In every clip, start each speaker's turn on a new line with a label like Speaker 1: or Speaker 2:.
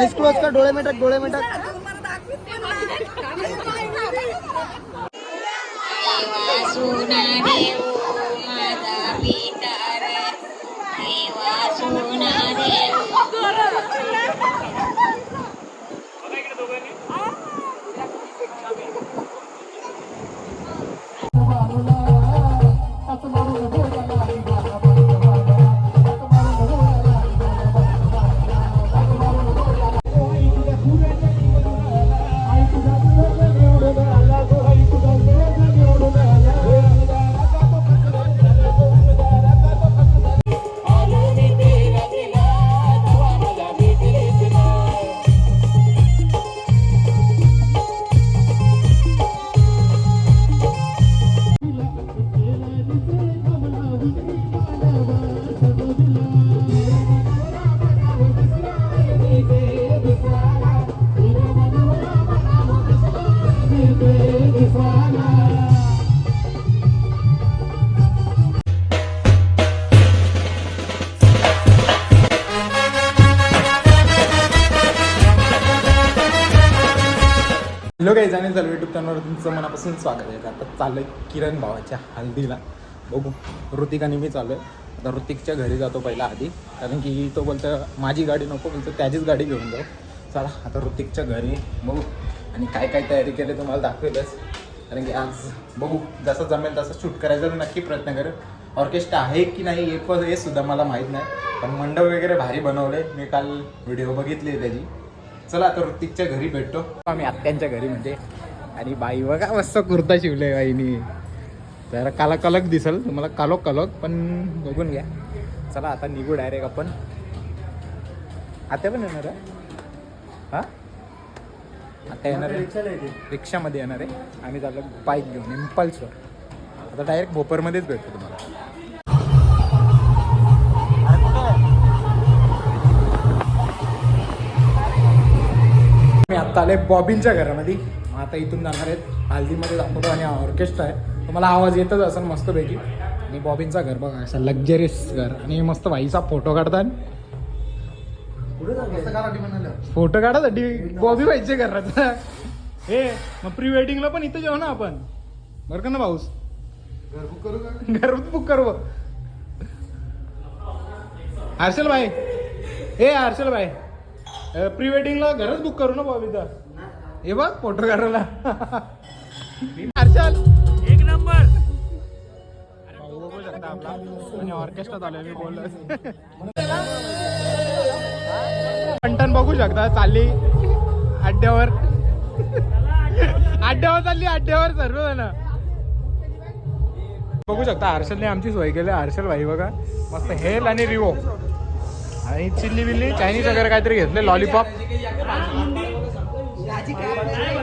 Speaker 1: Ice close कर डोळे मिटक डोळे मिटक?
Speaker 2: देऊ
Speaker 3: तुमचं मनापासून स्वागत आहे. आता चाललं किरण भावाच्या हल्दीला. बघू ऋतिक आणि मी चालू आहे. आता ऋतिकच्या घरी जातो पहिला आधी. कारण की तो बोलतो माझी गाडी नको बोलतो त्याचीच गाडी घेऊन जाऊ. चला आता ऋतिकच्या घरी बघू. आणि काय काय तयारी केली तुम्हाला दाखवेलच. कारण की आज बघू जसं जमेल तसं शूट करायचा तर नक्की प्रयत्न करेल ऑर्केस्ट्रा आहे की नाही हे पण हे सुद्धा मला माहीत नाही. पण मंडप वगैरे भारी बनवले मी काल व्हिडिओ बघितली त्याची. चला आता ऋतिकच्या घरी भेटतो. आम्ही आत्यांच्या घरी म्हणजे आणि बाई बघा मस्त कुर्ता शिवले बाईनी. जरा काला कलक दिसल तुम्हाला कालो कलक पण बघून घ्या. चला आता निघू डायरेक्ट आपण. आता पण येणार आहे? हा? आता येणार आहे? रिक्षामध्ये येणार आहे. आम्ही चाललो बाईक घेऊन इम्पल्सवर आता डायरेक्ट भोपरमध्येच भेटतो तुम्हाला. मी आत्ता आले बॉबिनच्या घरामध्ये. मग आता इथून जाणार आहेत. हल्दीमध्ये दाखवतो आणि ऑर्केस्ट्रा आहे. तुम्हाला आवाज येतच असेल मस्तपैकी. आणि बॉबिनचा घर बघा असं लक्झरियस घर. आणि मस्त बाईचा फोटो काढतात फोटो काढासाठी बॉबी पाहिजे घराचा हे मग प्री वेडिंगला पण इथं जेवू ना आपण. बरं का ना भाऊस? घर बुक करू हर्षल भाई हे हर्षल भाई प्री वेडिंगला घरच बुक करू ना बॉबीचा हे बघ फोटो काढायला. हर्षल. एक नंबर. बघू शकता आपला आणि ऑर्केस्ट्रा चालू मी बोललो कंटन बघू शकता चालली. अड्ड्यावर. अड्ड्यावर चालली अड्ड्यावर सर्व जण बघू शकता हर्षलने आमची सोय केली. हर्षल भाई बघा मस्त हेल आणि रिवो. आणि चिल्ली बिल्ली चायनीज वगैरे काहीतरी घेतले लॉलीपॉप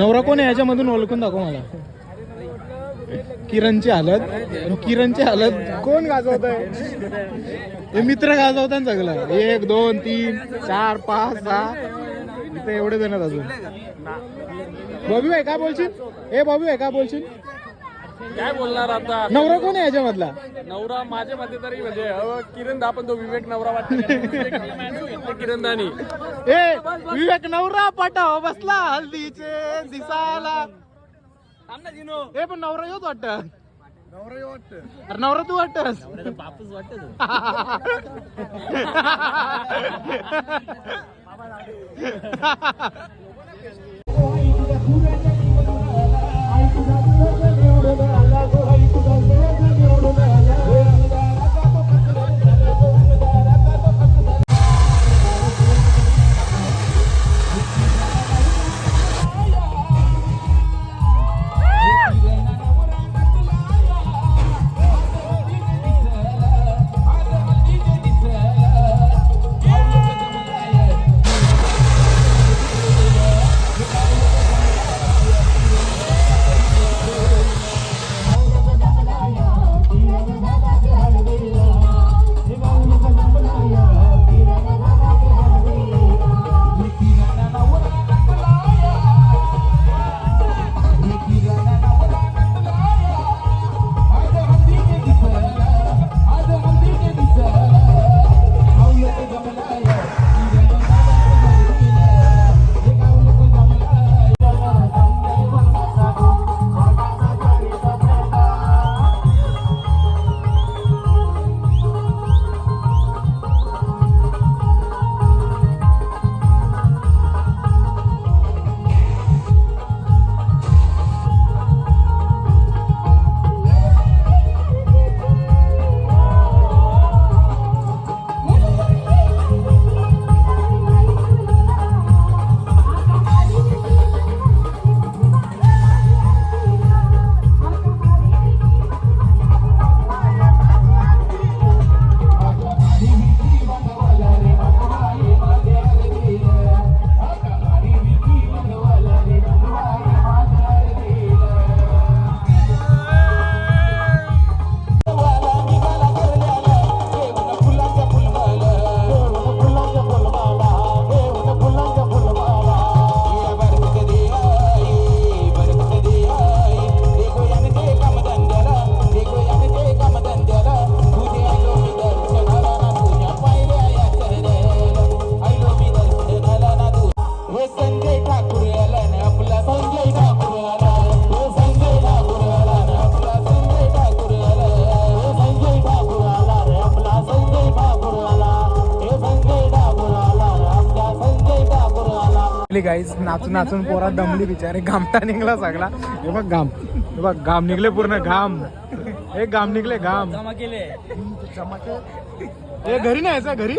Speaker 4: नवरा कोण आहे? याच्यामधून ओळखून दाखव मला. किरणची हालत. किरणची हालत कोण गाजवत आहे हे मित्र गाजवतात ना सगळं. एक दोन तीन चार पाच सहा. इथे एवढे जण अजून. बॉबी भाई काय बोलशील? ए बॉबी भाई काय बोलशील?
Speaker 3: काय बोलणार आता?
Speaker 4: नवरा कोण आहे याच्यामधला?
Speaker 3: नवरा माझ्या मते तरी म्हणजे अहो, किरण दा पण तो विवेक नवरा वाटतो. किरण दानी
Speaker 4: ए विवेक नवरा पाठव बसला हल्दीचे दिसाला ए पण नवरा येऊच वाटत. अरे नवरा तू वाटतस.
Speaker 3: बापूस
Speaker 4: गाईज नाचून नाचून पोरा दमली बिचारे. घामटा निघला सगळा. हे बघ घाम हे बघ घाम निघले पूर्ण घाम हे घाम निघले घाम
Speaker 3: केले.
Speaker 4: हे घरी नाही यायचं घरी?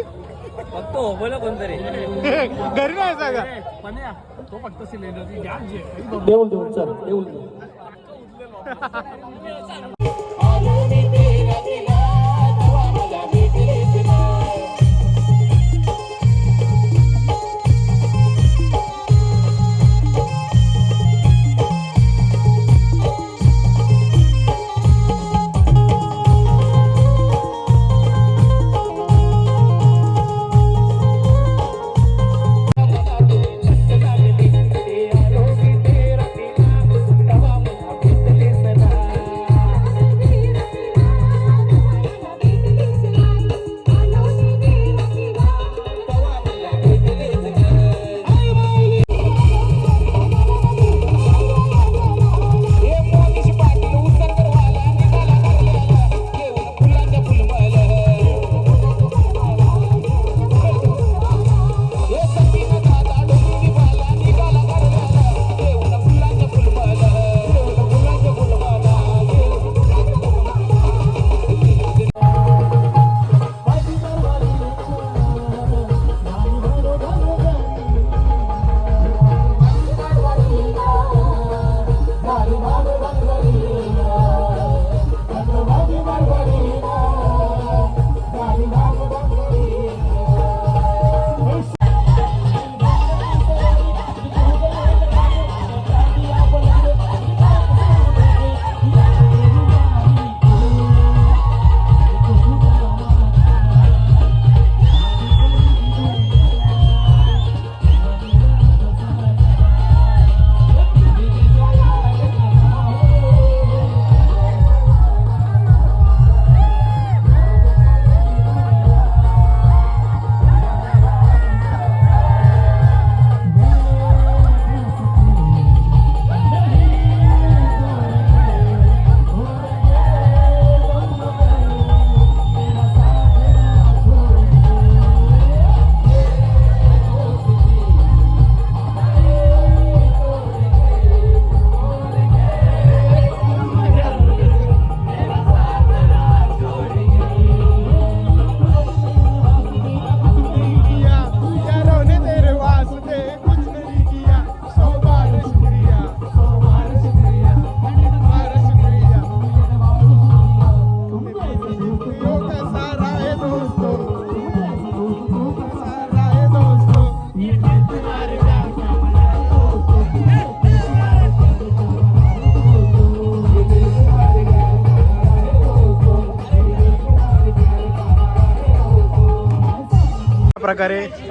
Speaker 4: फक्त हो बोला कोणतरी
Speaker 3: घरी नाही का
Speaker 4: पण या, तो फक्त जे
Speaker 1: देऊन देऊन चल देऊन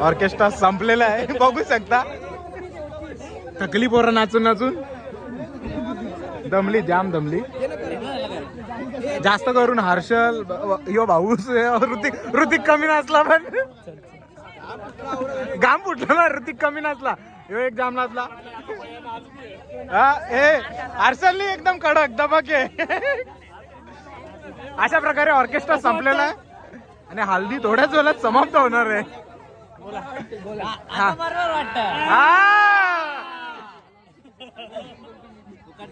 Speaker 3: ऑर्केस्ट्रा संपलेला आहे. बघू शकता. थकली पोरं नाचून नाचून. दमली जाम दमली. जास्त करून हर्षल यो भाऊ ऋतिक ऋतिक कमी नाचला पण. गाम फुटला ना ऋतिक कमी नाचला. यो एक जाम नाचला. हा ए हर्षलनी एकदम कडक दबक आहे. अशा प्रकारे ऑर्केस्ट्रा संपलेला आहे. आणि हल्दी थोड्याच वेळात समाप्त होणार आहे. हा. हा.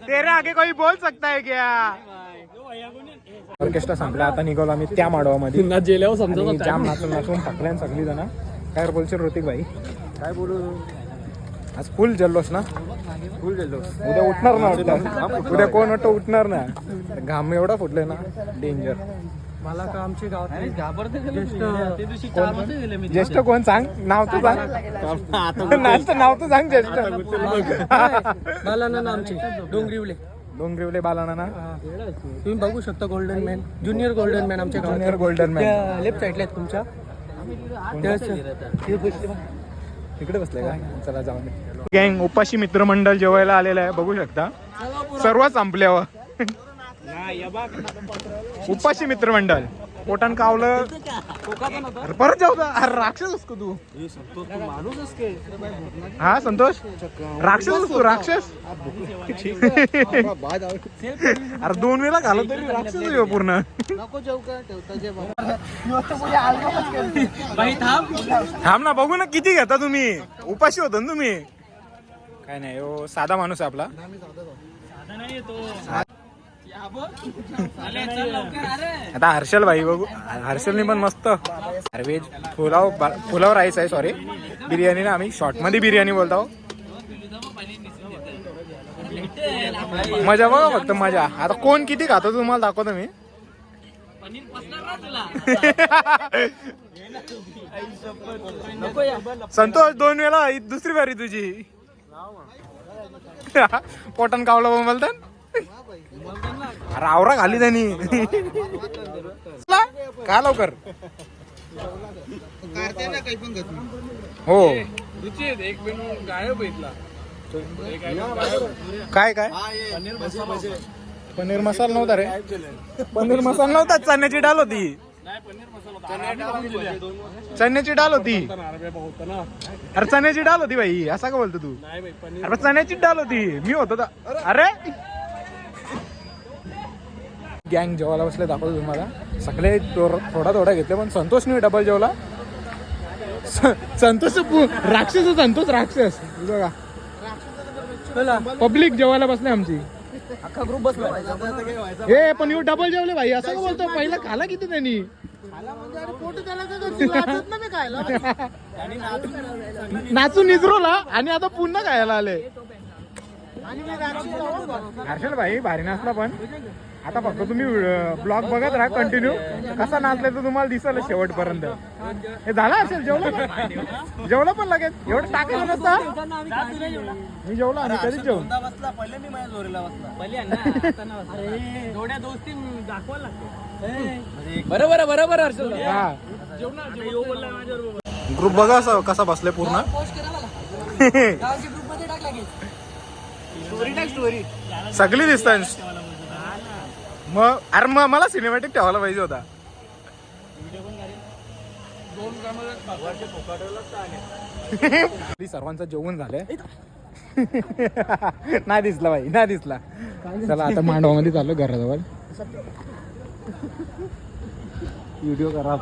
Speaker 3: तेरे आगे कोई बोल सकता है क्या? ऑर्केस्ट्रा संपला आता निघालो आम्ही त्या माडवामध्ये.
Speaker 4: पुन्हा जेल्यावर
Speaker 3: आणि
Speaker 4: समजा
Speaker 3: जाम नाचून नाचून थकल्यान सगळी जण. काय बोलशील ऋतिक भाई?
Speaker 4: काय बोलू?
Speaker 3: आज फुल जल्लोष ना?
Speaker 4: फुल जल्लोष.
Speaker 3: उद्या उठणार ना वाटतं. उद्या कोण वाटतं उठणार ना? घाम एवढा फुटले ना. डेंजर
Speaker 4: मला का आमचे गावात
Speaker 3: ज्येष्ठ कोण? सांग? नाव तू सांग. नाव तू सांग ज्येष्ठ.
Speaker 4: मला ना आमचे. डोंगरीवले.
Speaker 3: डोंगरिवले बालाना ना?
Speaker 4: तुम्ही बघू शकता golden man junior golden man आमच्या
Speaker 3: ज्युनियर गोल्डन मॅन
Speaker 4: लेफ्ट साईडला आहेत तुमच्या.
Speaker 3: तिकडे बसले का? चला जाऊन गँग उपाशी मित्रमंडळ जेवायला आलेलं आहे. बघू शकता. सर्व संपल्यावर. उपाशी मित्रमंडळ. पोटान कावलं. अरे परत जाऊ का? अरे राक्षस असतो तू? हा संतोष? राक्षस असतो राक्षस? अरे दोन वेळा घालत तरी राक्षस आहे हो पूर्ण.
Speaker 4: थांब
Speaker 3: ना बघू ना किती घेता तुम्ही. उपाशी होता ना तुम्ही. काय नाही हो, साधा माणूस आहे आपला. आता हर्षल भाई बघू. हर्षलनी पण मस्त व्हेज पुलाव पुलाव राईस आहे सॉरी बिर्याणी ना आम्ही शॉर्टमध्ये बिर्याणी बोलतो मजा बघा फक्त मजा. आता कोण किती खातो तुम्हाला दाखवतो मी. संतोष दोन वेळा दुसरी बारी तुझी. पोटन कावला बोलतात अरे आवरा घाली त्यांनी. का लवकर? हो. काय काय? पनीर मसाला नव्हता रे. पनीर मसाला नव्हता चण्याची डाल होती.
Speaker 4: नाही पनीर मसाला होता. आम्ही टाकून दिल्या.
Speaker 3: चण्याची डाल होती.
Speaker 4: अरे
Speaker 3: चण्याची डाल होती भाई असा का बोलतो तू?
Speaker 4: नाही बाई पनीर
Speaker 3: अरे चण्याची डाल होती. मी होतो अरे गँग जेवायला बसले दाखवतो तुम्हाला. सगळे थोडा थोडा घेतले पण संतोष नाही डबल जेवला संतोष राक्षस संतोष राक्षस. बघा. पब्लिक जेवायला बसले आमची.
Speaker 1: अख्खा ग्रुप बसला
Speaker 3: हे पण येऊ डबल जेवले भाई असं का बोलतो पहिला खाला किती त्यांनी? नाचून निजरोला आणि आता पुन्हा खायला आले. हर्षल भाई भारी नाचला पण. आता फक्त तुम्ही ब्लॉग बघत राहा कंटिन्यू कसा नाचलाय तर तुम्हाला दिसल शेवटपर्यंत. हे झालं असेल? जेवलं पण? जेवलं पण लगेच? एवढं टाकायचं नसतं? मी जेवलो आणि कधीच जेवण
Speaker 1: बसला पहिले मी माझ्या जोरीला बसला पहिले जोड्या दोस्ती दाखवा लागते बरोबर बरोबर हर्षल
Speaker 3: हा. ग्रुप बघा असं कसा बसलाय पूर्ण.
Speaker 1: स्टोरी टाक स्टोरी
Speaker 3: सगळी दिसतात मग अरे मग मला सिनेमॅटिक ठेवायला पाहिजे होता. सर्वांचं जेवण झालंय. नाही दिसला बाई नाही दिसला. चला आता मांडवामध्ये चाललो घराजवळ. व्हिडिओ खराब.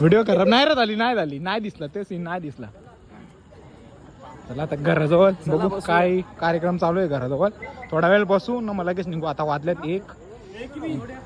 Speaker 3: व्हिडिओ खराब. नाही रे झाली नाही झाली. नाही दिसला ते सीन नाही दिसला. चला आता घराजवळ बघू काय कार्यक्रम चालू आहे घराजवळ. थोडा वेळ बसू न मला लगेच निघू. आता वाजल्यात एक.
Speaker 2: एक भी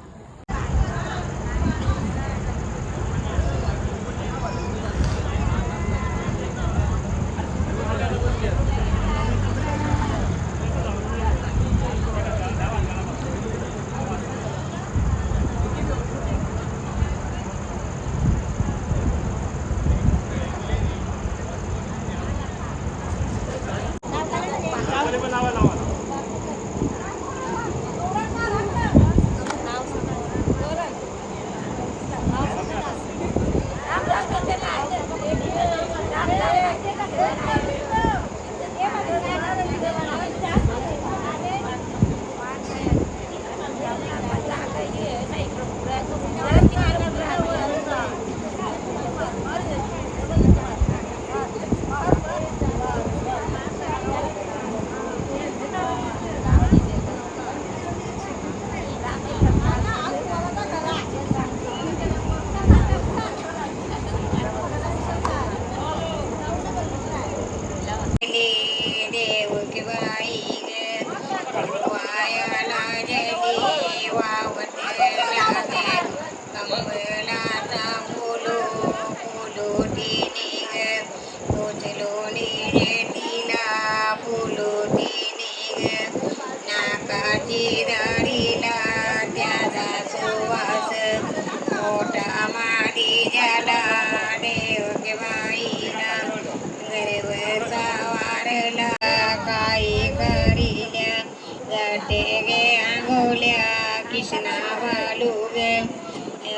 Speaker 2: किसना बालू गे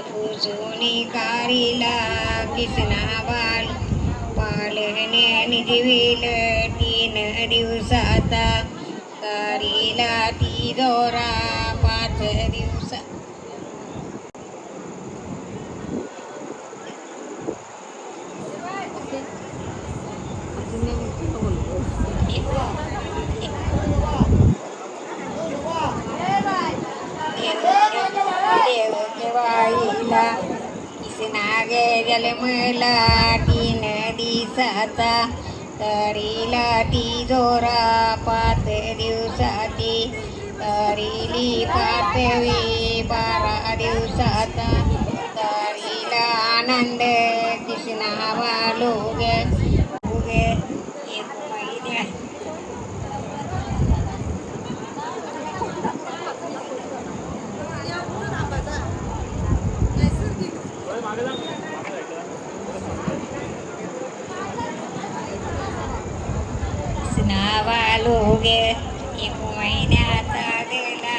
Speaker 2: पुसुनी कारीला किसना बाल पालने निजविल तीन दिवसाचा कारीला ती दोरा पाच दिवसा देव केवाईला किसना मलाटी नदी साचा दिवसाचा तरीला ती जोरा पाच दिवसाची तरीली पाचवी बारा दिवसाचा तरीला आनंद कृष्णा वालोगे वालू हो गे एक महिन्याचा दिला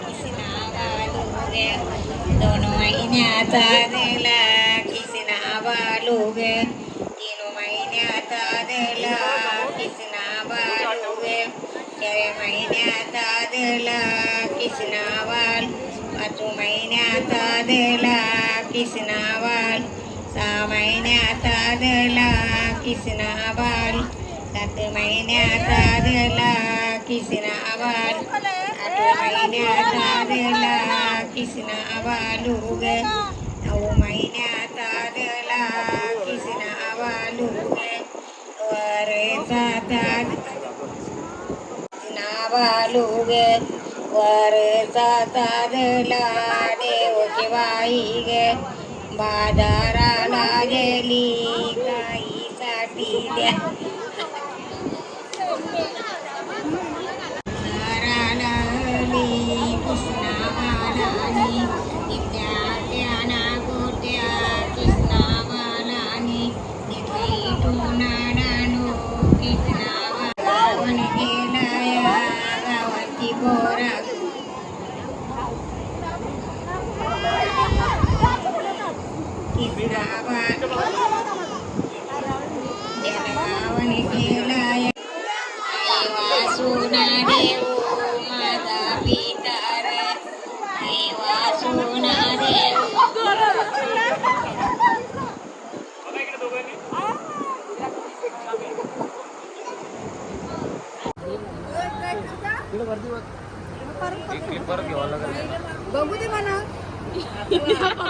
Speaker 2: कृष्णावालोगे हो दोन महिन्याचा दिला कृष्णावालोगे हो तीन महिन्याचा दिला कृष्णावालोगे चार महिन्याचा दिला कृष्णावाल पाच महिन्याचा दिला कृष्णावाल सहा महिन्याचा दिला कृष्णावाल सात महिन्याचा दिला किसना बाल आठ महिन्याचा दिला किसना बालूग नऊ महिन्याचा दिला किसना बालूग वरेचा किसना वर वरचा दिला देवची बाई ग बाजाराला गेली गाईसाठी द्या coração.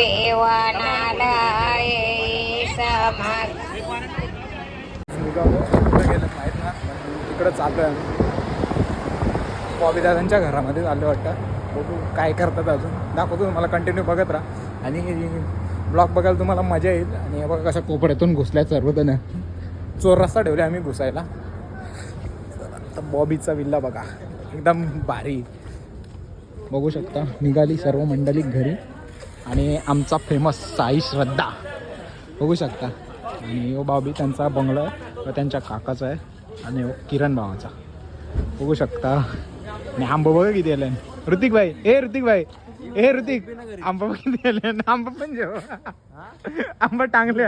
Speaker 2: नवेवानाला येईसा
Speaker 3: माहीत ना तिकडं चाललो आहे बॉबी दादांच्या घरामध्ये चाललो वाटतं. बघू काय करतात अजून. दाखवतो तुम्हाला कंटिन्यू बघत राहा. आणि ब्लॉग बघायला तुम्हाला मजा येईल. आणि हे बघा कशा कोपड्यातून घुसल्या सर्वजण. चोर रस्ता ठेवले आम्ही घुसायला. आता बॉबीचा विल्ला बघा. एकदम भारी. बघू शकता निघाली सर्व मंडळी घरी. आणि आमचा फेमस साई श्रद्धा. बघू शकता. आणि ओ बाबी त्यांचा बंगला व त्यांच्या काकाचा आहे. आणि किरण भावाचा. बघू शकता. आणि आंबा बघा किती आले. ऋतिक भाई. ए ऋतिक भाई. ए ऋतिक. आंबा बघ किती आले. आंबा पण जेव. आंबा टांगले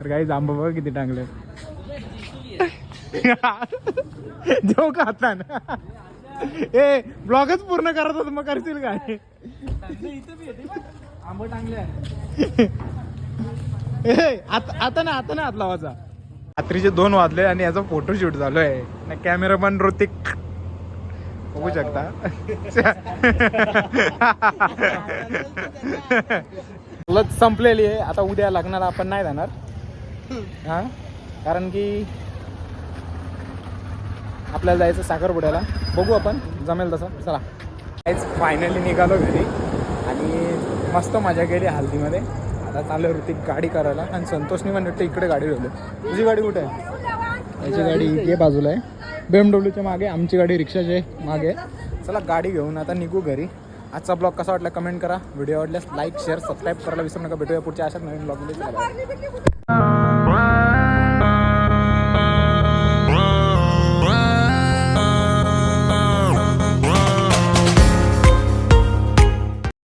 Speaker 3: तर काही आंबा बघा किती टांगले जेव का आता ए ब्लॉगच पूर्ण करत होत मग करशील काय?
Speaker 1: आंबट टांगले
Speaker 3: ए आता आता ना आता ना हात लावायचा. रात्रीचे दोन वाजले आणि याचा फोटोशूट चालू आहे कॅमेरा पण ऋतिक. बघू शकता. लस संपलेली आहे. आता उद्या लग्नाला आपण नाही जाणार. हा? कारण की आपल्याला जायचं साखरपुड्याला बघू आपण जमेल तसं. चला. फायनली निघालो घरी. आणि मस्त मजा केली हल्दीमध्ये. आता चालू होती गाडी करायला. आणि संतोषनी पण इकडे गाडी ठेवली तुझी गाडी कुठे आहे? याची गाडी इकडे बाजूला आहे. बी एम डब्ल्यूच्या मागे आमची गाडी रिक्षाच्या मागे. चला गाडी घेऊन आता निघू घरी. आजचा ब्लॉग कसा वाटला कमेंट करा. व्हिडिओ आवडल्यास लाईक शेअर सबस्क्राईब करायला विसरू नका. भेटूया पुढच्या अशाच नवीन ब्लॉगमध्ये. चला.